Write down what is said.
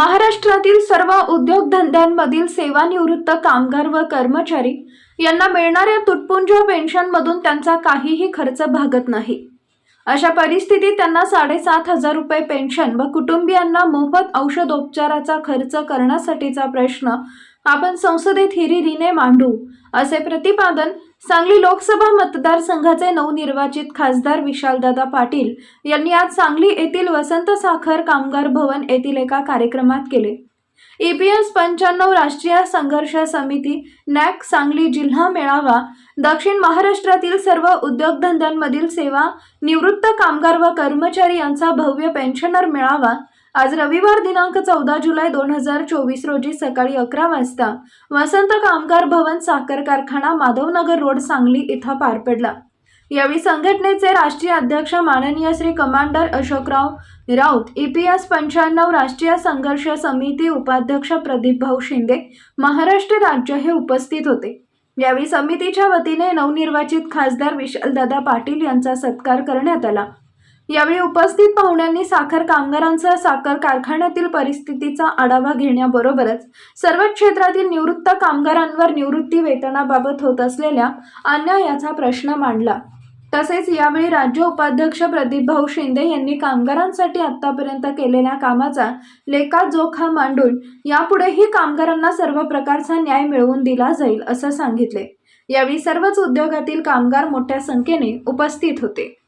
महाराष्ट्रातील सर्व उद्योगधंद्यांमधील सेवानिवृत्त कामगार व कर्मचारी यांना मिळणाऱ्या तुटपुंज पेन्शनमधून त्यांचा काहीही खर्च भागत नाही. अशा परिस्थितीत त्यांना साडेसात हजार रुपये पेन्शन व कुटुंबियांना मोफत औषधोपचाराचा खर्च करण्यासाठीचा प्रश्न आपण संसदेत हिरिरीने मांडू असे प्रतिपादन सांगली लोकसभा मतदारसंघाचे नवनिर्वाचित खासदार विशालदादा पाटील यांनी आज सांगली येथील वसंत साखर कामगार भवन येथील एका कार्यक्रमात केले. ईपीएस पंच्याण्णव राष्ट्रीय संघर्ष समिती नॅक सांगली जिल्हा मेळावा दक्षिण महाराष्ट्रातील सर्व उद्योगधंद्यांमधील सेवा निवृत्त कामगार व कर्मचारी यांचा भव्य पेन्शनर मेळावा आज रविवार दिनांक चौदा जुलै दोन हजार चोवीस रोजी सकाळी अकरा वाजता वसंत कामगार भवन साखर कारखाना माधवनगर रोड सांगली इथं पार पडला. यावेळी संघटनेचे राष्ट्रीय अध्यक्ष माननीय श्री कमांडर अशोकराव राऊत ईपीएस पंच्याण्णव राष्ट्रीय संघर्ष समिती उपाध्यक्ष प्रदीप भाऊ शिंदे महाराष्ट्र राज्य हे उपस्थित होते. यावेळी समितीच्या वतीने नवनिर्वाचित खासदार विशालदादा पाटील यांचा सत्कार करण्यात आला. यावेळी उपस्थित पाहुण्यांनी साखर कामगारांसह साखर कारखान्यातील परिस्थितीचा आढावा घेण्याबरोबरच सर्व क्षेत्रातील निवृत्त कामगारांवर निवृत्ती वेतनाबाबत होत असलेल्या अन्यायाचा प्रश्न मांडला. तसेच यावेळी राज्य उपाध्यक्ष प्रदीप भाऊ शिंदे यांनी कामगारांसाठी आतापर्यंत केलेल्या कामाचा लेखाजोखा मांडून यापुढेही कामगारांना सर्व प्रकारचा न्याय मिळवून दिला जाईल असं सांगितले. यावेळी सर्वच उद्योगातील कामगार मोठ्या संख्येने उपस्थित होते.